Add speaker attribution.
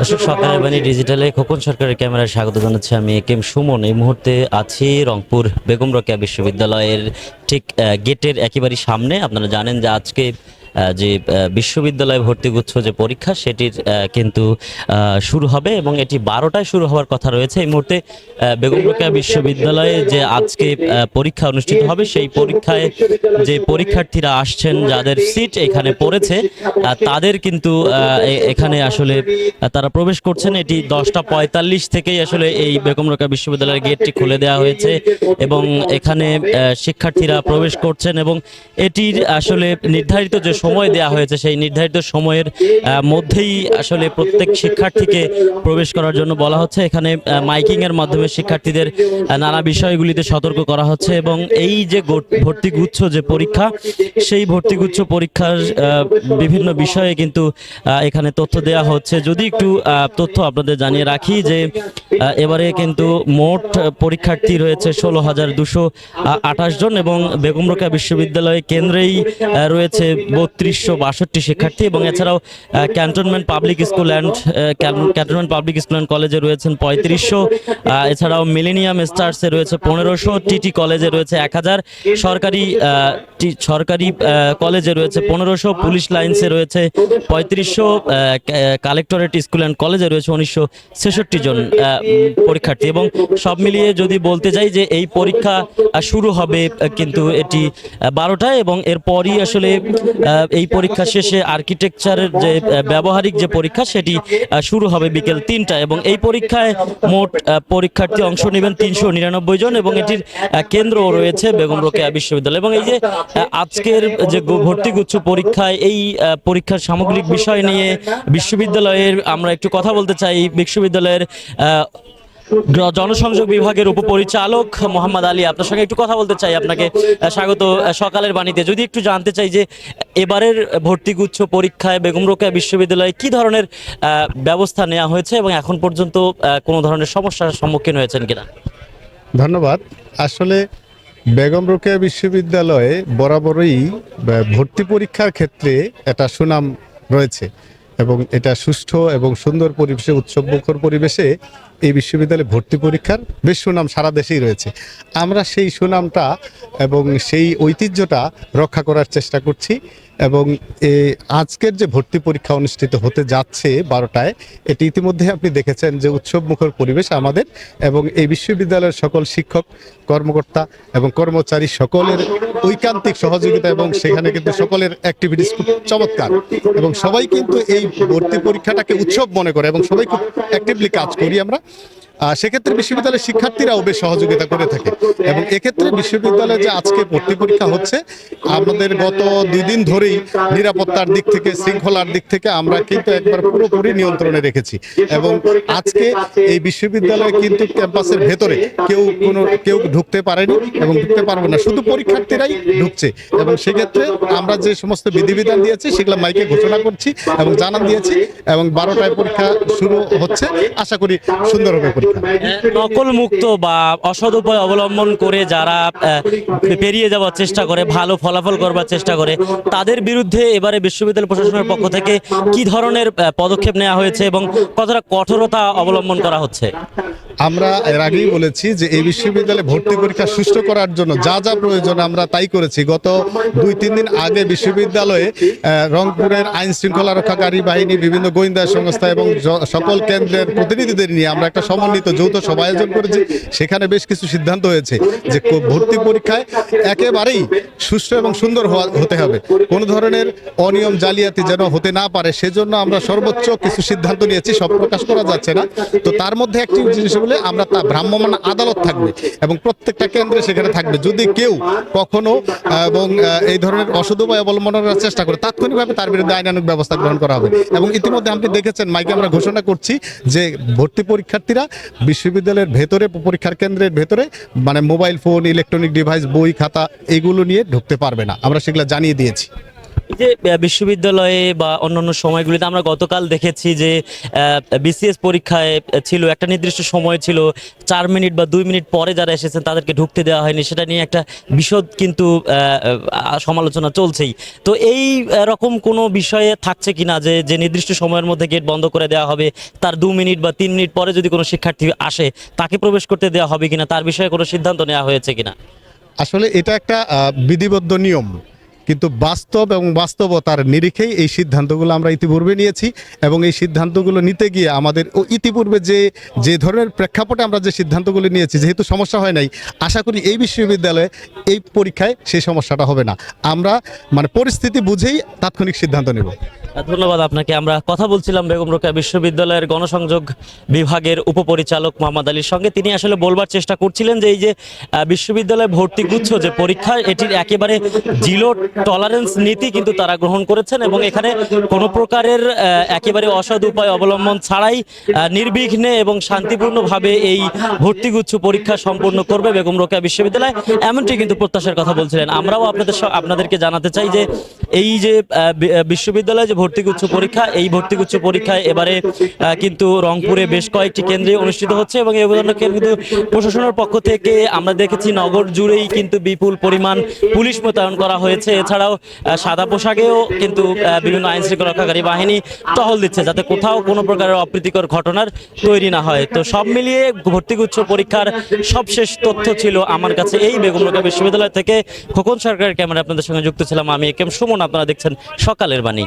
Speaker 1: দর্শক সকালের বাণী ডিজিটালে খোকন সরকারের ক্যামেরায় স্বাগত জানাচ্ছি আমি সুমন। এই মুহূর্তে আছি রংপুর বেগম রোকেয়া বিশ্ববিদ্যালয়ের ঠিক গেটের একেবারে সামনে। আপনারা জানেন যে আজকে যে বিশ্ববিদ্যালয়ে ভর্তিগুচ্ছ যে পরীক্ষা, সেটির কিন্তু শুরু হবে এবং এটি বারোটায় শুরু হওয়ার কথা রয়েছে। এই মুহূর্তে বেগম রোকেয়া বিশ্ববিদ্যালয়ে যে আজকে পরীক্ষা অনুষ্ঠিত হবে, সেই পরীক্ষায় যে পরীক্ষার্থীরা আসছেন, যাদের সিট এখানে পড়েছে তাদের কিন্তু এখানে আসলে তারা প্রবেশ করছেন। এটি দশটা পঁয়তাল্লিশ থেকেই আসলে এই বেগম রোকেয়া বিশ্ববিদ্যালয়ের গেটটি খুলে দেওয়া হয়েছে এবং এখানে শিক্ষার্থীরা প্রবেশ করছেন এবং এটির আসলে নির্ধারিত যে সময় দেওয়া হয়েছে, সেই নির্ধারিত সময়ের মধ্যেই আসলে প্রত্যেক শিক্ষার্থীকে প্রবেশ করার জন্য বলা হচ্ছে। এখানে মাইকিং এর মাধ্যমে শিক্ষার্থীদের নানা বিষয়গুলিতে সতর্ক করা হচ্ছে এবং এই যে ভর্তিগুচ্ছ যে পরীক্ষা, সেই ভর্তিগুচ্ছ পরীক্ষার বিভিন্ন বিষয়ে কিন্তু এখানে তথ্য দেওয়া হচ্ছে। যদি একটু তথ্য আপনাদের জানিয়ে রাখি যে এবারে কিন্তু মোট পরীক্ষার্থী রয়েছে ষোলো হাজার দুশো আঠাশ জন এবং বেগম রোকেয়া বিশ্ববিদ্যালয় কেন্দ্রেই রয়েছে বত্রিশশো বাষট্টি শিক্ষার্থী এবং এছাড়াও cantonment public school and cantonment public school and কলেজে রয়েছেন পঁয়ত্রিশশো। এছাড়াও মিলেনিয়াম স্টার্সে রয়েছে পনেরোশো টিটি কলেজে রয়েছে এক হাজার। সরকারি সরকারি কলেজে রয়েছে পনেরোশো পুলিশ লাইন্সে রয়েছে পঁয়ত্রিশশো কালেক্টরেট স্কুল অ্যান্ড কলেজে রয়েছে উনিশশো ছেষট্টি জন পরীক্ষার্থী। এবং সব মিলিয়ে যদি বলতে যাই যে এই পরীক্ষা শুরু হবে কিন্তু এটি বারোটায় এবং এরপরই আসলে এই পরীক্ষা শেষে আর্কিটেকচারের যে ব্যবহারিক যে পরীক্ষা সেটি শুরু হবে বিকেল তিনটা এবং এই পরীক্ষায় মোট পরীক্ষার্থী অংশ নেবেন তিনশো নিরানব্বই জন এবং এটির আহ, কেন্দ্রও রয়েছে বেগম রোকেয়া বিশ্ববিদ্যালয়। এবং এই যে আজকের যে ভর্তিগুচ্ছ পরীক্ষায় এই পরীক্ষার সামগ্রিক বিষয় নিয়ে বিশ্ববিদ্যালয়ের আমরা একটু কথা বলতে চাই। বিশ্ববিদ্যালয়ের জনসংযোগ বিভাগের উপপরিচালক মোহাম্মদ আলী, আপনার সঙ্গে একটু কথা বলতে চাই, আপনাকে স্বাগত সকালের বাণীতে। যদি একটু জানতে চাই যে, এবারের ভর্তিগুচ্ছ পরীক্ষায়, বেগম রোকেয়া বিশ্ববিদ্যালয়ে কি ধরনের ব্যবস্থা নেওয়া হয়েছে এবং এখন পর্যন্ত কোনো ধরনের সমস্যার সম্মুখীন হয়েছেন কিনা?
Speaker 2: ধন্যবাদ। আসলে বেগম রোকেয়া বিশ্ববিদ্যালয়ে বরাবরই ভর্তি পরীক্ষার ক্ষেত্রে একটা সুনাম রয়েছে এবং এটা সুষ্ঠু এবং সুন্দর পরিবেশে, উৎসবমুখর পরিবেশে এই বিশ্ববিদ্যালয়ে ভর্তি পরীক্ষার বেশ সুনাম সারা দেশেই রয়েছে। আমরা সেই সুনামটা এবং সেই ঐতিহ্যটা রক্ষা করার চেষ্টা করছি এবং আজকের যে ভর্তি পরীক্ষা অনুষ্ঠিত হতে যাচ্ছে বারোটায়, এটি ইতিমধ্যে আপনি দেখেছেন যে উৎসবমুখর পরিবেশ আমাদের এবং এই বিশ্ববিদ্যালয়ের সকল শিক্ষক, কর্মকর্তা এবং কর্মচারী সকলের ঐকান্তিক সহযোগিতা এবং সেখানে কিন্তু সকলের অ্যাক্টিভিটিস খুব চমৎকার এবং সবাই কিন্তু এই ভর্তি পরীক্ষাটাকে উৎসব মনে করে এবং সবাই খুব অ্যাক্টিভলি কাজ করি আমরা। সেক্ষেত্রে বিশ্ববিদ্যালয়ের শিক্ষার্থীরাও বেশ সহযোগিতা করে থাকে। এবং এক্ষেত্রে বিশ্ববিদ্যালয়ে যে আজকে ভর্তি পরীক্ষা হচ্ছে, আমাদের গত দুই দিন ধরেই নিরাপত্তার দিক থেকে, শৃঙ্খলার দিক থেকে আমরা কিন্তু একবার পুরোপুরি নিয়ন্ত্রণে রেখেছি। এবং আজকে এই বিশ্ববিদ্যালয়ে কিন্তু ক্যাম্পাসের ভেতরে কেউ কোনো, কেউ ঢুকতে পারেনি এবং ঢুকতে পারবে না। শুধু পরীক্ষার্থীরাই ঢুকছে। এবং সেক্ষেত্রে আমরা যে সমস্ত বিধিবিধান দিয়েছি, সেগুলো মাইকে ঘোষণা করছি এবং জানান দিয়েছি এবং বারোটায় পরীক্ষা শুরু হচ্ছে। আশা করি সুন্দর হবে পরীক্ষা
Speaker 1: নকল মুক্ত বা অসৎ উপায় অবলম্বন করে যারা পেরিয়ে যাওয়ার চেষ্টা করে ভালো ফলাফল করবার চেষ্টা করে তাদের বিরুদ্ধে এবারে বিশ্ববিদ্যালয় প্রশাসনের পক্ষ থেকে কি ধরনের পদক্ষেপ নেওয়া হয়েছে এবং কতটা কঠোরতা অবলম্বন করা হচ্ছে?
Speaker 2: আমরা এর আগেই বলেছি যে এই বিশ্ববিদ্যালয়ে ভর্তি পরীক্ষা সুষ্ঠু করার জন্য যা যা প্রয়োজন আমরা তাই করেছি। গত দুই তিন দিন আগে বিশ্ববিদ্যালয়ে আহ, রংপুরের আইন শৃঙ্খলা রক্ষাকারী বাহিনী বিভিন্ন গোয়েন্দা সংস্থা এবং সকল কেন্দ্রের প্রতিনিধিদের নিয়ে আমরা একটা সমন্বিত যৌথ সভা আয়োজন করেছি। সেখানে বেশ কিছু সিদ্ধান্ত হয়েছে যে ভর্তি পরীক্ষায় একেবারেই সুষ্ঠু এবং সুন্দর হতে হবে। কোনো ধরনের অনিয়ম, জালিয়াতি যেন হতে না পারে, সেজন্য আমরা সর্বোচ্চ কিছু সিদ্ধান্ত নিয়েছি, সব প্রকাশ করা যাচ্ছে না। তো তার মধ্যে একটি জিনিস বলে আমরা তা ভ্রাম্যমাণ আদালত থাকবে এবং প্রত্যেকটা কেন্দ্রে সেখানে থাকবে। যদি কেউ কখনো এবং এই ধরনের অসৎ উপায় অবলম্বনের চেষ্টা করে, তাৎক্ষণিকভাবে তার বিরুদ্ধে আইনানুগ ব্যবস্থা গ্রহণ করা হবে। এবং ইতিমধ্যে আপনি দেখেছেন, মাইকে আমরা ঘোষণা করছি যে ভর্তি পরীক্ষার্থীরা বিশ্ববিদ্যালয়ের ভেতরে, পরীক্ষার কেন্দ্রের ভেতরে মানে মোবাইল ফোন, ইলেকট্রনিক ডিভাইস, বই, খাতা, এগুলো নিয়ে ঢুকতে পারবে না। আমরা সেগুলো জানিয়ে দিয়েছি।
Speaker 1: যে বিশ্ববিদ্যালয়ে বা অন্যান্য সময়গুলিতে আমরা গতকাল দেখেছি যে বিসিএস পরীক্ষায় ছিল, একটা নির্দিষ্ট সময় ছিল, চার মিনিট বা দুই মিনিট পরে যারা এসেছেন তাদেরকে ঢুকতে দেওয়া হয়নি, সেটা নিয়ে একটা বিশদ কিন্তু সমালোচনা চলছেই। তো এই রকম কোনো বিষয়ে থাকছে কিনা যে যে নির্দিষ্ট সময়ের মধ্যে গেট বন্ধ করে দেওয়া হবে, তার দু মিনিট বা তিন মিনিট পরে যদি কোনো শিক্ষার্থী আসে, তাকে প্রবেশ করতে দেওয়া হবে কিনা, তার বিষয়ে কোনো সিদ্ধান্ত নেওয়া হয়েছে কিনা?
Speaker 2: আসলে এটা একটা বিধিবদ্ধ নিয়ম। কিন্তু বাস্তব এবং বাস্তবতার নিরিখেই এই সিদ্ধান্তগুলো আমরা ইতিপূর্বে নিয়েছি এবং এই সিদ্ধান্তগুলো নিতে গিয়ে আমাদের ও ইতিপূর্বে যে যে ধরনের প্রেক্ষাপটে আমরা যে সিদ্ধান্তগুলো নিয়েছি, যেহেতু সমস্যা হয় নাই, আশা করি এই বিশ্ববিদ্যালয়ে এই পরীক্ষায় সেই সমস্যাটা হবে না। আমরা মানে পরিস্থিতি বুঝেই তাৎক্ষণিক সিদ্ধান্ত নেব।
Speaker 1: ধন্যবাদ আপনাকে। আমরা কথা বলছিলাম বেগম রোকেয়া বিশ্ববিদ্যালয়ের গণসংযোগ বিভাগের উপপরিচালক মোহাম্মদ আলীর সঙ্গে। তিনি আসলে বলবার চেষ্টা করছিলেন যে এই যে বিশ্ববিদ্যালয় ভর্তি গুচ্ছ যে পরীক্ষা, এটির একেবারে জিরো টলারেন্স নীতি কিন্তু তারা গ্রহণ করেছেন এবং এখানে কোনো প্রকারের একেবারে অসৎ উপায় অবলম্বন ছাড়াই নির্বিঘ্নে এবং শান্তিপূর্ণভাবে এই ভর্তিগুচ্ছ পরীক্ষা সম্পূর্ণ করবে বেগম রোকেয়া বিশ্ববিদ্যালয়। এমনটি কিন্তু প্রত্যাশার কথা বলছিলেন। আমরাও আপনাদের আপনাদেরকে জানাতে চাই যে, এই যে বিশ্ববিদ্যালয়ে যে ভর্তিগুচ্ছ পরীক্ষা, এই ভর্তিগুচ্ছ পরীক্ষায় এবারে কিন্তু রংপুরে বেশ কয়েকটি কেন্দ্রে অনুষ্ঠিত হচ্ছে এবং অভিযানকে কিন্তু প্রশাসনের পক্ষ থেকে আমরা দেখেছি নগর জুড়েই কিন্তু বিপুল পরিমাণ পুলিশ মোতায়েন করা হয়েছে। এছাড়াও সাদা পোশাকেও কিন্তু বিভিন্ন আইন শৃঙ্খলা রক্ষাকারী বাহিনী টহল দিচ্ছে যাতে কোথাও কোনো প্রকারের অপ্রীতিকর ঘটনার তৈরি না হয়। তো সব মিলিয়ে ভর্তিগুচ্ছ পরীক্ষার সবশেষ তথ্য ছিল আমার কাছে এই বেগম রোকেয়া বিশ্ববিদ্যালয় থেকে খোকন সরকারের ক্যামেরা আপনাদের সঙ্গে যুক্ত ছিলাম আমি একেম সুমন। আপনারা দেখছেন সকালের বাণী।